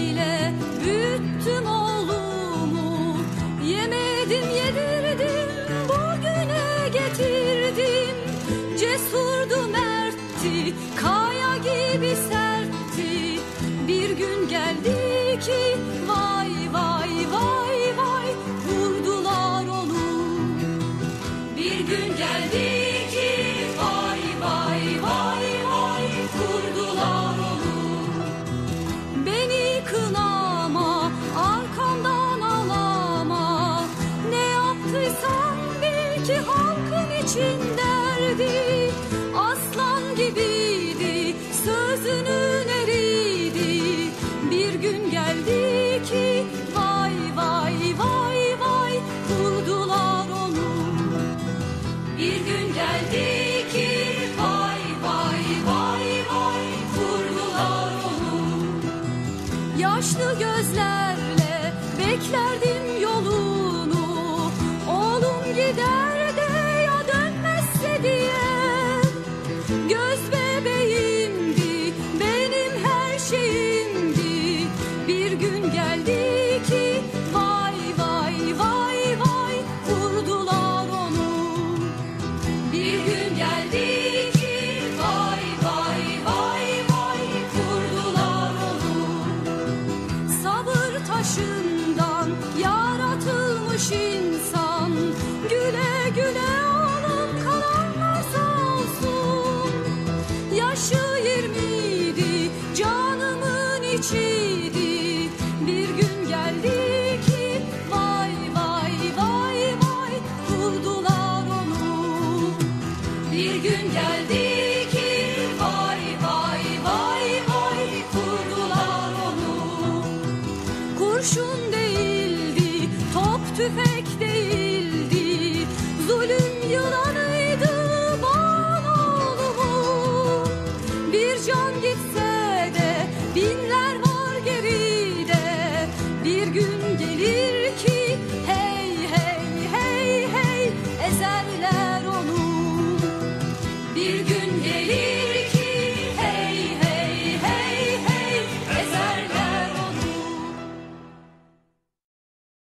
ile büyüttüm o için derdi aslan gibiydi sözünün eriydi. Bir gün geldi ki vay vay vay vay buldular onu. Bir gün geldi ki vay vay vay vay vurdular onu. Yaşlı gözlerle beklerdim yol yaratılmış insan. Güle güle onun kalan varsa olsun. Yaşı yirmiydi canımın içiydi. 不気